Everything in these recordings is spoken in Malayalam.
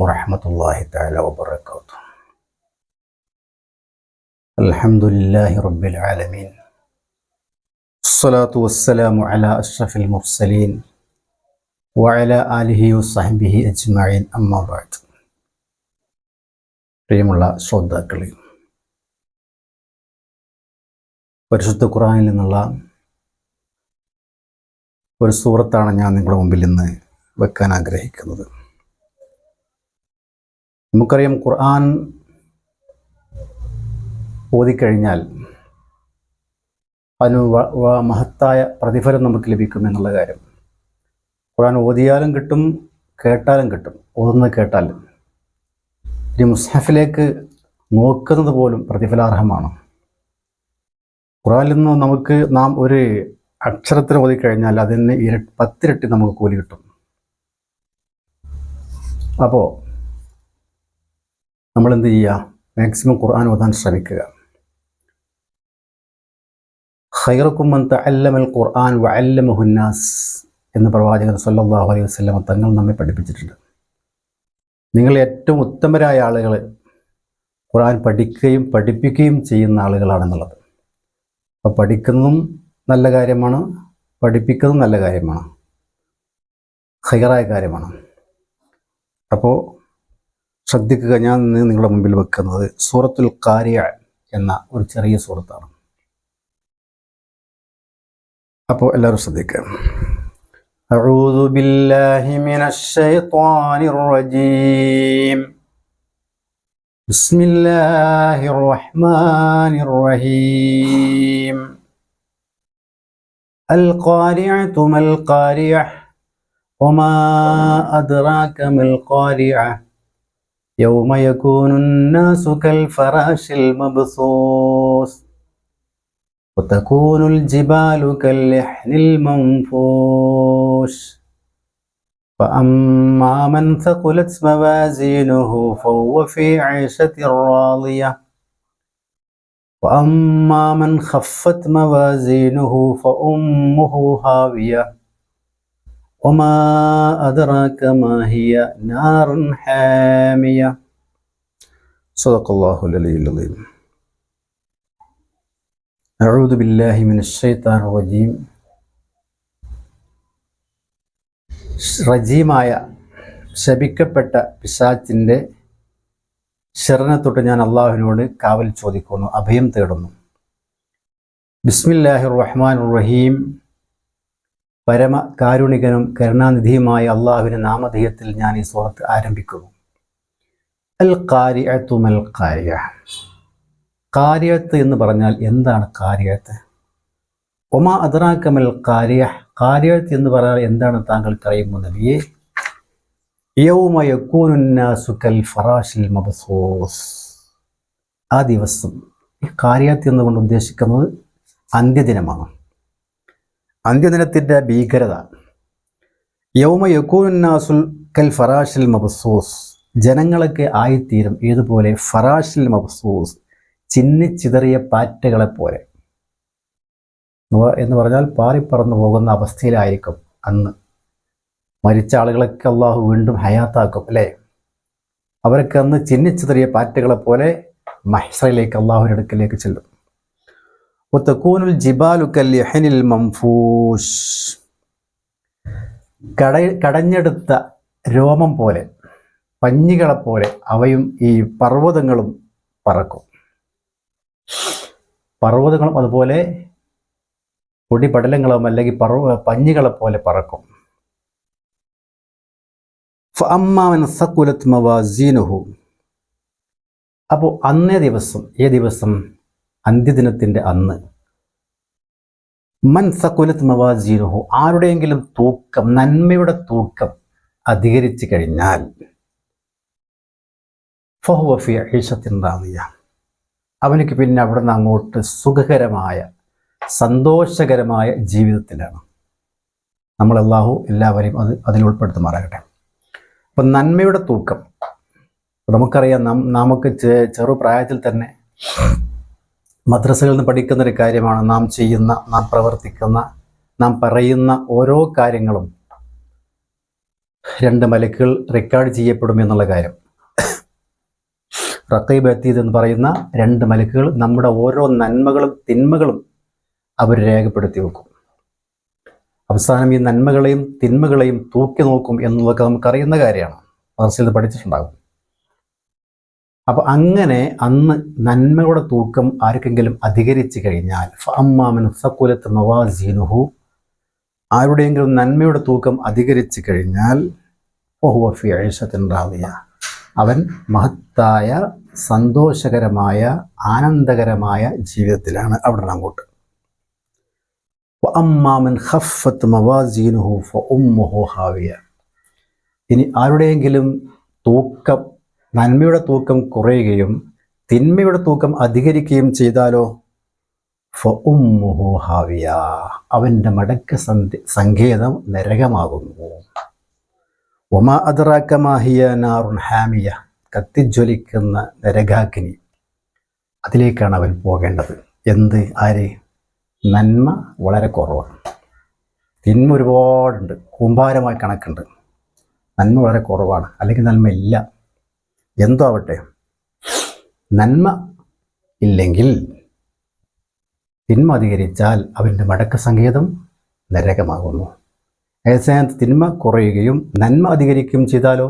ورحمة الله تعالى وبركاته الحمد لله رب العالمين الصلاة والسلام على أشرف المرسلين وعلى آله وصحبه أجمعين أما بعد പ്രിയമുള്ള ശ്രോതാക്കളെ പരിശുദ്ധ ഖുറാനിൽ നിന്നുള്ള ഒരു സൂറത്താണ് ഞാൻ നിങ്ങളുടെ മുമ്പിൽ ഇന്ന് വെക്കാൻ ആഗ്രഹിക്കുന്നത് നമുക്കറിയാം ഖുർആൻ ഓതിക്കഴിഞ്ഞാൽ അതിന് മഹത്തായ പ്രതിഫലം നമുക്ക് ലഭിക്കും എന്നുള്ള കാര്യം. ഖുർആൻ ഓതിയാലും കിട്ടും കേട്ടാലും കിട്ടും. ഓതുന്നത് കേട്ടാലും ഇനി മുസ്ഹഫിലേക്ക് നോക്കുന്നത് പോലും പ്രതിഫലാർഹമാണ്. ഖുറാനിൽ നിന്ന് നമുക്ക് നാം ഒരു അക്ഷരത്തിന് ഓതിക്കഴിഞ്ഞാൽ അതിന് ഇര പത്തിരട്ടി നമുക്ക് കൂലി കിട്ടും. അപ്പോൾ നമ്മൾ എന്ത് ചെയ്യുക മാക്സിമം ഖുർആൻ ഓതാൻ ശ്രമിക്കുക. ഖൈറക്കുമൻ തഅല്ലമൽ ഖുർആൻ വഅല്ലമഹുന്നാസ് എന്ന് പ്രവാചകൻ സല്ലല്ലാഹു അലൈഹി വസല്ലം തങ്ങൾ നമ്മെ പഠിപ്പിച്ചിട്ടുണ്ട്. നിങ്ങൾ ഏറ്റവും ഉത്തമരായ ആളുകൾ ഖുർആൻ പഠിക്കുകയും പഠിപ്പിക്കുകയും ചെയ്യുന്ന ആളുകളാണെന്നുള്ളത്. അപ്പോൾ പഠിക്കുന്നതും നല്ല കാര്യമാണ് പഠിപ്പിക്കുന്നതും നല്ല കാര്യമാണ്. ഹൈറായ കാര്യമാണ്. അപ്പോൾ ശ്രദ്ധിക്കുക ഞാൻ ഇന്ന് നിങ്ങളുടെ മുമ്പിൽ വെക്കുന്നത് സൂറത്തുൽ കാരിയ എന്ന ഒരു ചെറിയ സൂറത്താണ് അപ്പോൾ എല്ലാവരും ശ്രദ്ധിക്കുക أعوذ بالله من الشيطان الرجيم بسم الله الرحمن الرحيم القارعة ما القارعة وما أدراك ما القارعة يوم يكون الناس كالفراش المبثوث وتكون الجبال كاللحن المنفوش. فأما من ثقلت موازينه فهو في عيشة راضية. وأما من خفت موازينه فأمه هاوية. وما أدراك ما هي نار حامية صدق الله العلي العظيم أعوذ بالله من الشيطان الرجيم റജീമായ ശപിക്കപ്പെട്ട പിശാച്ചിൻ്റെ ശരണത്തൊട്ട് ഞാൻ അള്ളാഹുവിനോട് കാവൽ ചോദിക്കുന്നു അഭയം തേടുന്നു ബിസ്മില്ലാഹി റഹ്മാൻ റഹീം പരമ കാരുണികനും കരുണാനിധിയുമായ അള്ളാഹുവിന്റെ നാമധേയത്തിൽ ഞാൻ ഈ സുഹൃത്ത് ആരംഭിക്കുന്നു. അൽ കാര്യത്തും അൽ കാര്യ കാര്യത്ത് എന്ന് പറഞ്ഞാൽ എന്താണ് കാര്യത്ത് ഒമാ അദ്രാക്കമൽ കാര്യ കാര്യത്ത് എന്ന് പറഞ്ഞാൽ എന്താണ് താങ്കൾക്ക് അറിയുമോ നബിയെ? യൗമ യക്കൂനുന്നാസു കൽ ഫറാഷിൽ മബ്സൂസ്. ആ ദിവസം ഈ കാര്യത്ത് എന്നുകൊണ്ട് ഉദ്ദേശിക്കുന്നത് അന്ത്യദിനമാണ്. അന്ത്യദിനത്തിന്റെ ഭീകരത. യൗമ യക്കൂനാസുൽ കൽ ഫറാഷിൽ മബസൂസ്. ജനങ്ങളൊക്കെ ആയിത്തീരും ഏതുപോലെ ഫറാഷിൽ മബ്സൂസ്. ചിന്നിച്ചിതറിയ പാറ്റകളെ പോലെ. എന്ന് പറഞ്ഞാൽ പാറിപ്പറന്നു പോകുന്ന അവസ്ഥയിലായിരിക്കും അന്ന്. മരിച്ച ആളുകളൊക്കെ അള്ളാഹു വീണ്ടും ഹയാത്താക്കും അല്ലേ? അവരൊക്കെ അന്ന് ചിന്നിച്ചിതറിയ പാറ്റകളെ പോലെ അള്ളാഹുവിന്റെ അടുക്കലേക്ക് ചെല്ലും. ഒത്തക്കൂനുൽ ജിബാലു യഹനിൽ മംഫൂഷ് കട കടഞ്ഞെടുത്ത രോമം പോലെ പഞ്ഞികളെപ്പോലെ അവയും ഈ പർവതങ്ങളും പറക്കും. പർവതങ്ങളും അതുപോലെ പൊടിപടലങ്ങളും അല്ലെങ്കിൽ പർവ പഞ്ഞികളെപ്പോലെ പറക്കും. അമ്മാവൻ സക്കുലത്ത് മവാസീനുഹു. അപ്പോൾ അന്നേ ദിവസം ഏ ദിവസം അന്ത്യദിനത്തിന്റെ അന്ന്. മൻ സക്കുലത്ത് മവാസീനുഹു ആരുടെയെങ്കിലും തൂക്കം നന്മയുടെ തൂക്കം അധികരിച്ചു കഴിഞ്ഞാൽ ഫഹുവഫി ഐഷത്തിൻ റാദിയ അവനക്ക് പിന്നെ അവിടെ നിന്ന് അങ്ങോട്ട് സുഖകരമായ സന്തോഷകരമായ ജീവിതത്തിലാണ്. നമ്മൾ അള്ളാഹു എല്ലാവരെയും അത് അതിൽ ഉൾപ്പെടുത്തുമാറാകട്ടെ. അപ്പം നന്മയുടെ തൂക്കം. നമുക്കറിയാം നമുക്ക് ചെറു പ്രായത്തിൽ തന്നെ മദ്രസകളിൽ നിന്ന് പഠിക്കുന്ന ഒരു കാര്യമാണ് നാം ചെയ്യുന്ന നാം പ്രവർത്തിക്കുന്ന നാം പറയുന്ന ഓരോ കാര്യങ്ങളും രണ്ട് മലക്കുകൾ റെക്കോർഡ് ചെയ്യപ്പെടും എന്നുള്ള കാര്യം. റക്കൈബ് എത്തിയത് എന്ന് പറയുന്ന രണ്ട് മലക്കുകൾ നമ്മുടെ ഓരോ നന്മകളും തിന്മകളും അവർ രേഖപ്പെടുത്തി വെക്കും. അവസാനം ഈ നന്മകളെയും തിന്മകളെയും തൂക്കി നോക്കും എന്നുള്ളതൊക്കെ നമുക്കറിയുന്ന കാര്യമാണ്. മദ്രസയിൽ പഠിച്ചിട്ടുണ്ടാകും. അപ്പോൾ അങ്ങനെ അന്ന് നന്മയുടെ തൂക്കം ആർക്കെങ്കിലും അധികരിച്ചു കഴിഞ്ഞാൽ ഫഅമ്മാമൻ സക്കുലത്ത് നവാസീനുഹു ആരുടെയെങ്കിലും നന്മയുടെ തൂക്കം അധികരിച്ചു കഴിഞ്ഞാൽ ഓഹുവഫി അഴിഷത്തിന്റാവിയ റാവിയ. അവൻ മഹത്തായ സന്തോഷകരമായ ആനന്ദകരമായ ജീവിതത്തിലാണ് അവിടെ അങ്ങോട്ട്. അമ്മാമൻ ഹഫത്ത് മവാസീനുഹു ഫഉമ്മുഹു ഹാവിയ. ഇനി ആരുടെയെങ്കിലും തൂക്കം നന്മയുടെ തൂക്കം കുറയുകയും തിന്മയുടെ തൂക്കം അധികരിക്കുകയും ചെയ്താലോ? ഹാവിയ. അവന്റെ മടക്ക സങ്കേതം നരകമാകുന്നു. ഒമാ അദറാക്കമാഹിയ നാറുൻ ഹാമിയ. കത്തിജ്വലിക്കുന്ന നരകാഗ്നി. അതിലേക്കാണ് അവൻ പോകേണ്ടത്. എന്ത്? ആര്? നന്മ വളരെ കുറവാണ്. തിന്മ ഒരുപാടുണ്ട്. കൂമ്പാരമായി കണക്കുണ്ട്. നന്മ വളരെ കുറവാണ്. അല്ലെങ്കിൽ നന്മ ഇല്ല എന്തോ ആവട്ടെ നന്മ ഇല്ലെങ്കിൽ തിന്മ അധികരിച്ചാൽ അവന്റെ മടക്ക സങ്കേതം നരകമാകുന്നു. ഏസാനത്ത് തിന്മ കുറയുകയും നന്മ അധികരിക്കുകയും ചെയ്താലോ?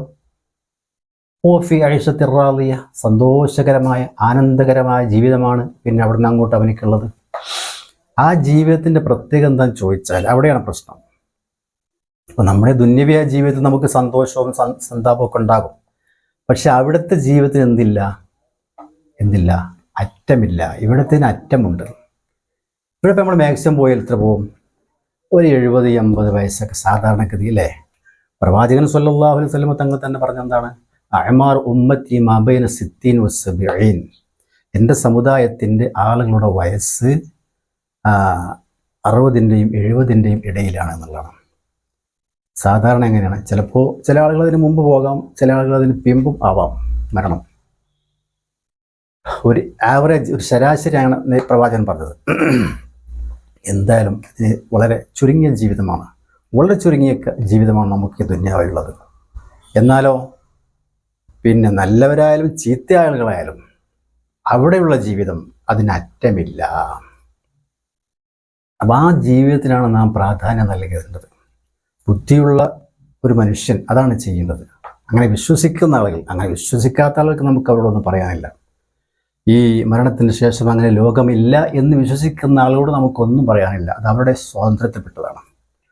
ഓഫി അഴിഷത്തിറാളിയ സന്തോഷകരമായ ആനന്ദകരമായ ജീവിതമാണ് പിന്നെ അവിടുന്ന് അങ്ങോട്ട് അവനിക്കുള്ളത്. ആ ജീവിതത്തിന്റെ പ്രത്യേകത എന്താണെന്ന് ചോദിച്ചാൽ അവിടെയാണ് പ്രശ്നം. അപ്പോൾ നമ്മുടെ ദുന്യവ്യ ജീവിതത്തിൽ നമുക്ക് സന്തോഷവും സന്താപമൊക്കെ ഉണ്ടാകും. പക്ഷെ അവിടുത്തെ ജീവിതത്തിന് എന്തില്ല? എന്തില്ല? അറ്റമില്ല. ഇവിടത്തിന് അറ്റമുണ്ട്. ഇവിടെ ഇപ്പം നമ്മൾ മാക്സിമം പോയാൽ എത്ര പോവും? ഒരു എഴുപത് എൺപത് വയസ്സൊക്കെ സാധാരണഗതി അല്ലേ? പ്രവാചകൻ സല്ലാഹു അലൈഹി വസല്ലം തങ്ങൾ തന്നെ പറഞ്ഞ എന്താണ്? അഹമാർ ഉമ്മത്തി മബൈന സിദ്ദീൻ വസ്ബീൻ എന്റെ സമുദായത്തിന്റെ ആളുകളുടെ വയസ്സ് അറുപതിന്റെയും എഴുപതിന്റെയും ഇടയിലാണ് എന്നുള്ളതാണ്. സാധാരണ എങ്ങനെയാണ്? ചിലപ്പോൾ ചില ആളുകൾ അതിന് മുമ്പ് പോകാം ചില ആളുകൾ അതിന് പിമ്പും ആവാം. മരണം. ഒരു ആവറേജ് ഒരു ശരാശരിയാണ് പ്രവാചകൻ പറഞ്ഞത്. എന്തായാലും ഇതിന് വളരെ ചുരുങ്ങിയ ജീവിതമാണ്. വളരെ ചുരുങ്ങിയ ജീവിതമാണ് നമുക്ക് ഈ ദുന്യാവിലുള്ളത് എന്നാലോ പിന്നെ നല്ലവരായാലും ചീത്ത ആളുകളായാലും അവിടെയുള്ള ജീവിതം അതിനറ്റമില്ല. അപ്പം ആ ജീവിതത്തിനാണ് നാം പ്രാധാന്യം നൽകേണ്ടത്. ബുദ്ധിയുള്ള ഒരു മനുഷ്യൻ അതാണ് ചെയ്യേണ്ടത്. അങ്ങനെ വിശ്വസിക്കുന്ന ആളുകൾ അങ്ങനെ വിശ്വസിക്കാത്ത ആളുകൾക്ക് നമുക്ക് അവരോടൊന്നും പറയാനില്ല. ഈ മരണത്തിന് ശേഷം അങ്ങനെ ലോകമില്ല എന്ന് വിശ്വസിക്കുന്ന ആളുകളോട് നമുക്കൊന്നും പറയാനില്ല. അത് അവരുടെ സ്വാതന്ത്ര്യത്തിൽപ്പെട്ടതാണ്.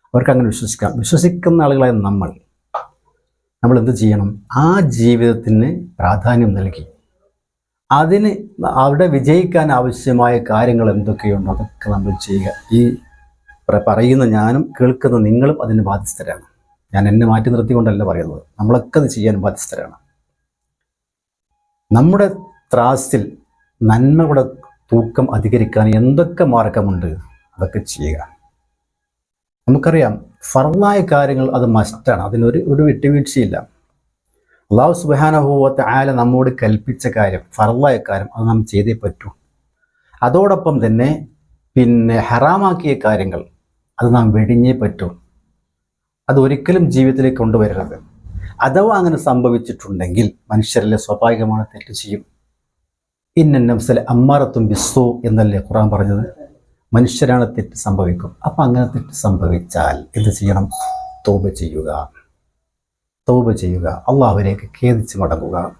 അവർക്ക് അങ്ങനെ വിശ്വസിക്കാം. വിശ്വസിക്കുന്ന ആളുകളായ നമ്മൾ നമ്മൾ എന്ത് ചെയ്യണം? ആ ജീവിതത്തിന് പ്രാധാന്യം നൽകി. അതിന് അവിടെ വിജയിക്കാൻ ആവശ്യമായ കാര്യങ്ങൾ എന്തൊക്കെയുണ്ടോ അതൊക്കെ നമ്മൾ ചെയ്യുക. ഈ പറയുന്ന ഞാനും കേൾക്കുന്ന നിങ്ങളും അതിന് ബാധ്യസ്ഥരാണ്. ഞാൻ എന്നെ മാറ്റി നിർത്തിക്കൊണ്ടല്ല പറയുന്നത്. നമ്മളൊക്കെ അത് ചെയ്യാൻ ബാധ്യസ്ഥരാണ്. നമ്മുടെ ത്രാസിൽ നന്മയുടെ തൂക്കം അധികരിക്കാൻ എന്തൊക്കെ മാർഗമുണ്ട്? അതൊക്കെ ചെയ്യുക. നമുക്കറിയാം ഫർലായ കാര്യങ്ങൾ അത് മസ്റ്റാണ് അതിനൊരു ഒരു വിട്ടുവീഴ്ചയില്ല. അള്ളാഹു സുബാനഹൂവത്തെ ആല നമ്മോട് കൽപ്പിച്ച കാര്യം ഫർലായ കാര്യം അത് നാം ചെയ്തേ പറ്റൂ. അതോടൊപ്പം തന്നെ പിന്നെ ഹറാമാക്കിയ കാര്യങ്ങൾ അത് നാം വെടിഞ്ഞേ പറ്റൂ. അത് ഒരിക്കലും ജീവിതത്തിലേക്ക് കൊണ്ടുവരരുത്. അഥവാ അങ്ങനെ സംഭവിച്ചിട്ടുണ്ടെങ്കിൽ മനുഷ്യരിലെ സ്വാഭാവികമാണ് തെറ്റ് ചെയ്യും. ഇന്ന നഫ്സലെ അമ്മാറത്തും ബിസ്സോ എന്നല്ലേ ഖുറാൻ പറഞ്ഞത്? മനുഷ്യരാണ് തെറ്റ് സംഭവിക്കും. അപ്പം അങ്ങനെ തെറ്റ് സംഭവിച്ചാൽ എന്ത് ചെയ്യണം? തോപ ചെയ്യുക. തോപ ചെയ്യുക. അള്ളാഹുവിലേക്ക് ഖേദിച്ച് മടങ്ങുക.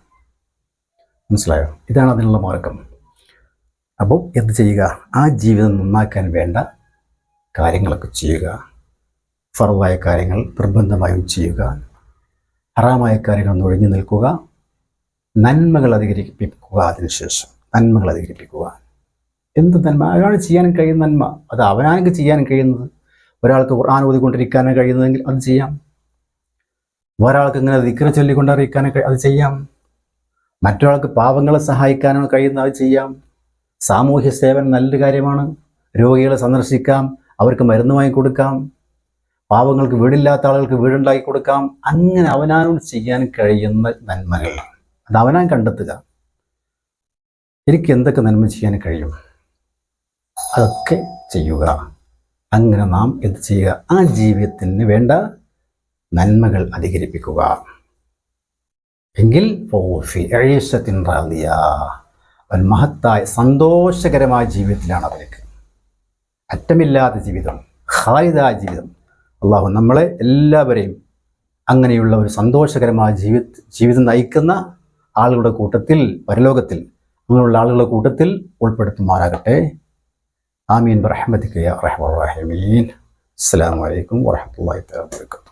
മനസ്സിലായോ? ഇതാണ് അതിനുള്ള മാർഗം. അപ്പോൾ എന്ത് ചെയ്യുക? ആ ജീവിതം നന്നാക്കാൻ വേണ്ട കാര്യങ്ങളൊക്കെ ചെയ്യുക. ഫറവായ കാര്യങ്ങൾ നിർബന്ധമായും ചെയ്യുക. ഹറാമായ കാര്യങ്ങൾ ഒഴിഞ്ഞു നിൽക്കുക. നന്മകൾ അധികരിപ്പിക്കുക അതിനുശേഷം നന്മകൾ അധികരിപ്പിക്കുക. എന്ത് നന്മ? അയാൾ ചെയ്യാൻ കഴിയുന്ന നന്മ? അത് അവനാണെങ്കിൽ ചെയ്യാൻ കഴിയുന്നത്. ഒരാൾക്ക് ഖുർആൻ ഓതിക്കൊണ്ടിരിക്കാനാണ് കഴിയുന്നതെങ്കിൽ അത് ചെയ്യാം. ഒരാൾക്ക് ഇങ്ങനെ ദിക്കറ ചൊല്ലിക്കൊണ്ടറിയിക്കാനോ കഴി- അത് ചെയ്യാം. മറ്റൊരാൾക്ക് പാവങ്ങളെ സഹായിക്കാനോ കഴിയുന്ന അത് ചെയ്യാം. സാമൂഹ്യ സേവനം നല്ലൊരു കാര്യമാണ്. രോഗികളെ സന്ദർശിക്കാം. അവർക്ക് മരുന്ന് വാങ്ങി കൊടുക്കാം. പാവങ്ങൾക്ക് വീടില്ലാത്ത ആളുകൾക്ക് വീടുണ്ടാക്കി കൊടുക്കാം. അങ്ങനെ അവനാനോട് ചെയ്യാൻ കഴിയുന്ന നന്മകൾ. അത് അവനാൻ കണ്ടെത്തുക. എനിക്ക് എന്തൊക്കെ നന്മ ചെയ്യാൻ കഴിയും? അതൊക്കെ ചെയ്യുക. അങ്ങനെ നാം എന്ത് ചെയ്യുക? ആ ജീവിതത്തിന് വേണ്ട നന്മകൾ അധികരിപ്പിക്കുക. എങ്കിൽ മഹത്തായ സന്തോഷകരമായ ജീവിതത്തിലാണ് അവർക്ക് അറ്റമില്ലാത്ത ജീവിതം ഹാരിതായ ജീവിതം. അള്ളാഹു നമ്മളെ എല്ലാവരെയും അങ്ങനെയുള്ള ഒരു സന്തോഷകരമായ ജീവിത ജീവിതം നയിക്കുന്ന ആളുകളുടെ കൂട്ടത്തിൽ പരലോകത്തിൽ അങ്ങനെയുള്ള ആളുകളുടെ കൂട്ടത്തിൽ ഉൾപ്പെടുത്തുമാറാകട്ടെ. ആമീൻ. റഹ്മത്തിക്ക് റഹ്മീൻ. അസ്സാം വലൈക്കും വാഹമത്തല്ലാ വാബർക്കാത്തു